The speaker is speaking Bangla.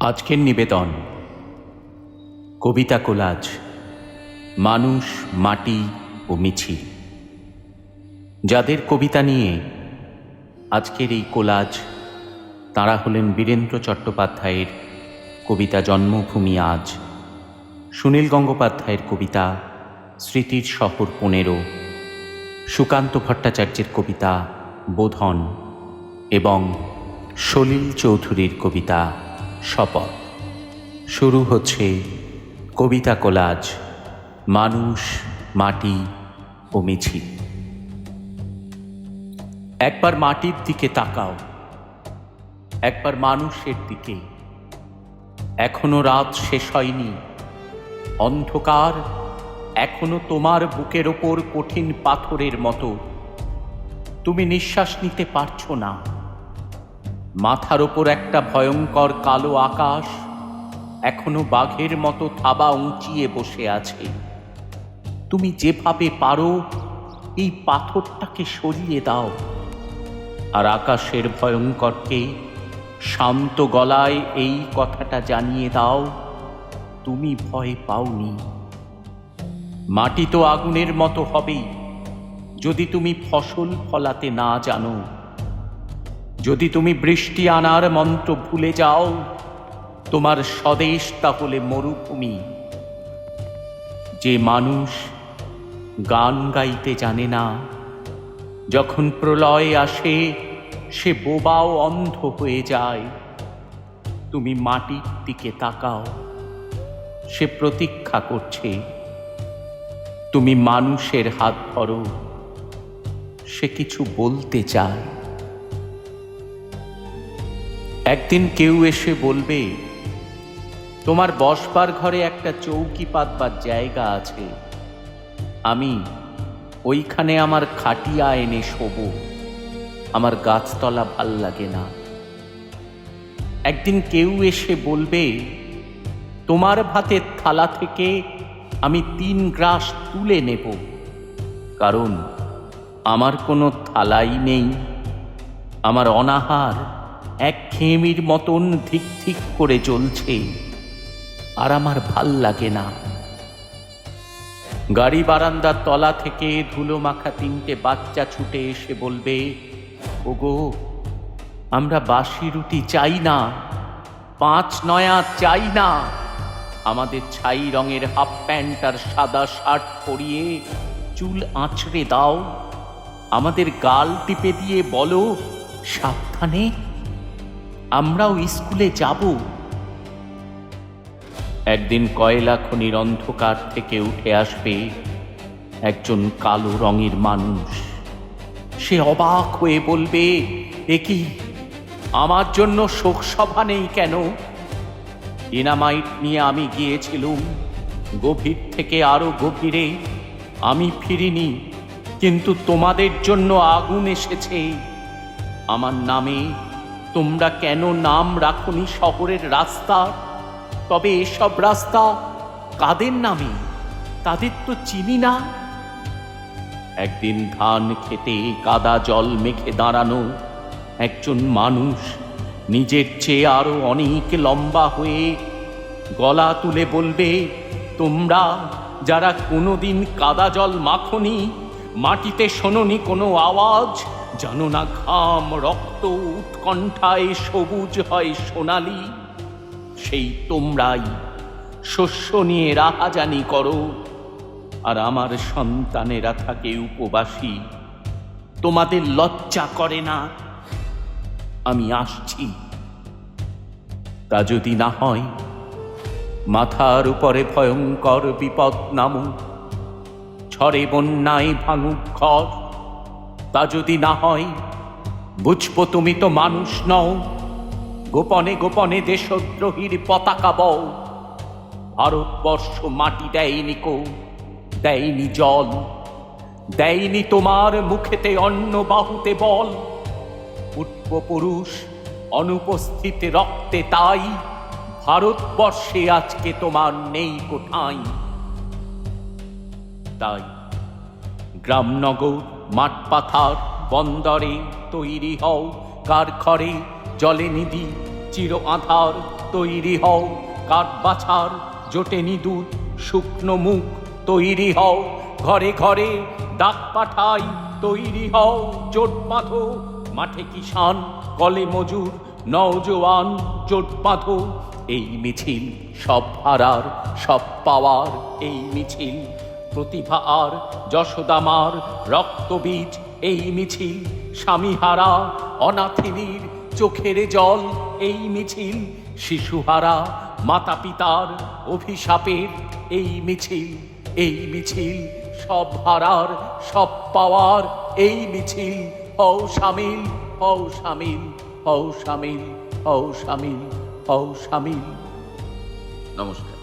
আজকের নিবেদন। কবিতা কোলাজ, মানুষ, মাটি ও মিছিল যাদের কবিতা নিয়ে আজকের এই কোলাজ, তাঁরা হলেন বীরেন্দ্র চট্টোপাধ্যায়ের কবিতা জন্মভূমি আজ। সুনীল গঙ্গোপাধ্যায়ের কবিতা স্মৃতির শহর পনেরো। সুকান্ত ভট্টাচার্যের কবিতা বোধন এবং সলিল চৌধুরীর কবিতা শপথ শুরু হচ্ছে কবিতা কোলাজ, মানুষ, মাটি ও মিছিল। একবার মাটির দিকে তাকাও, একবার মানুষের দিকে। এখনও রাত শেষ হয়নি, অন্ধকার এখনও তোমার বুকের ওপর কঠিন পাথরের মতো। তুমি নিঃশ্বাস নিতে পারছ না। মাথার ওপর একটা ভয়ঙ্কর কালো আকাশ এখনও বাঘের মতো থাবা উঁচিয়ে বসে আছে। তুমি যেভাবে পারো, এই পাথরটাকে সরিয়ে দাও। আর আকাশের ভয়ঙ্করকে শান্ত গলায় এই কথাটা জানিয়ে দাও, তুমি ভয় পাওনি। মাটি তো আগুনের মতো হবেই, যদি তুমি ফসল ফলাতে না জানো। যদি তুমি বৃষ্টি আনার মন্ত্র ভুলে যাও, তোমার স্বদেশ তাহলে মরুভূমি। যে মানুষ গান গাইতে জানে না, যখন প্রলয় আসে, সে বোবাও অন্ধ হয়ে যায়। তুমি মাটির দিকে তাকাও, সে প্রতীক্ষা করছে। তুমি মানুষের হাত ধরো, সে কিছু বলতে চায়। একদিন কেউ এসে বলবে, তোমার বসবার ঘরে একটা চৌকি পাতবার জায়গা আছে। আমি ওইখানে আমার খাটিয়া এনে শোবো। আমার গাছতলা ভালো লাগে না। একদিন কেউ এসে বলবে, তোমার ভাতের থালা থেকে আমি তিন গ্রাস তুলে নেব, কারণ আমার কোনো থালাই নেই, আমার অনাহার এক খেমির মতন ধিক ধিক করে চলছে। আর আমার ভালো লাগে না। গাড়ি বারান্দার তলা থেকে ধুলো মাখা তিনটে বাচ্চা ছুটে এসে বলবে, ওগো, আমরা বাসি রুটি চাই না, পাঁচ নয়া চাই না। আমাদের ছাই রঙের হাফ প্যান্ট আর সাদা শার্ট পরিয়ে চুল আঁচড়ে দাও। আমাদের গাল টিপে দিয়ে বলো, সাবধানে আমরাও স্কুলে যাব। একদিন কয়লা খনির অন্ধকার থেকে উঠে আসবে একজন কালো রঙের মানুষ। সে অবাক হয়ে বলবে একই আমার জন্য শোকসভা নেই কেন? ডিনামাইট নিয়ে আমি গিয়েছিলুম। গভীর থেকে আরও গভীরে আমি ফিরিনি, কিন্তু তোমাদের জন্য আগুন এসেছে। আমার নামে তোমরা কেন নাম রাখনি শহরের রাস্তা? তবে এসব রাস্তা কাদের নামে? তাদের তো চিনি না। একদিন ধান খেতে কাদা জল মেখে দাঁড়ানো একজন মানুষ নিজের চেয়ে আরও অনেক লম্বা হয়ে গলা তুলে বলবে, তোমরা যারা কোনোদিন কাদা জল মাখনি, মাটিতে শোনি কোনো আওয়াজ? জানো না ঘাম, রক্ত উৎকণ্ঠায় সবুজ হয় সোনালি। সেই তোমরাই শস্য নিয়ে রাহাজানি করো। আর আমার সন্তানেরা থাকে উপবাসী। তোমাদের লজ্জা করে না। আমি আসছি। তা যদি না হয়, মাথার উপরে ভয়ঙ্কর বিপদ নামুক। ঝড়ে বন্যায় ভাঙুক ঘর। তা যদি না হয়, বুঝব তুমি তো মানুষ নও। গোপনে গোপনে দেশদ্রোহীর পতাকা বও। ভারতবর্ষ মাটি দেয়নি কো, দেয়নি জল। দেয়নি তোমার মুখেতে অন্ন, বাহুতে বল। পুষ্পপুরুষ অনুপস্থিত রক্তে তাই। ভারতবর্ষে আজকে তোমার নেই কোঠাই। তাই গ্রামনগর মাঠ পাথার বন্দরে তৈরি হও কার ঘরে জলে নিধি চির আধার তৈরি হও কাঠ বাছার জোটে নিদুত শুকনো মুখ তৈরি হও, ঘরে ঘরে ডাক পাঠাই তৈরি হও জোট বাঁধো, মাঠে কিষান কলে মজুর, নওজোয়ান জোট বাঁধো, এই মিছিল সব হারার, সব পাওয়ার, এই মিছিল প্রতিভা আর যশোদামার রক্তবীজ এই মিছিল। স্বামীহারা অনাথিনীর চোখের জল এই মিছিল। শিশুহারা মাতা পিতার অভিশাপের এই মিছিল। এই মিছিল সব হারার, সব পাওয়ার এই মিছিল। হও সামিল হও সামিল হও সামিল হও সামিল হও সামিল নমস্কার।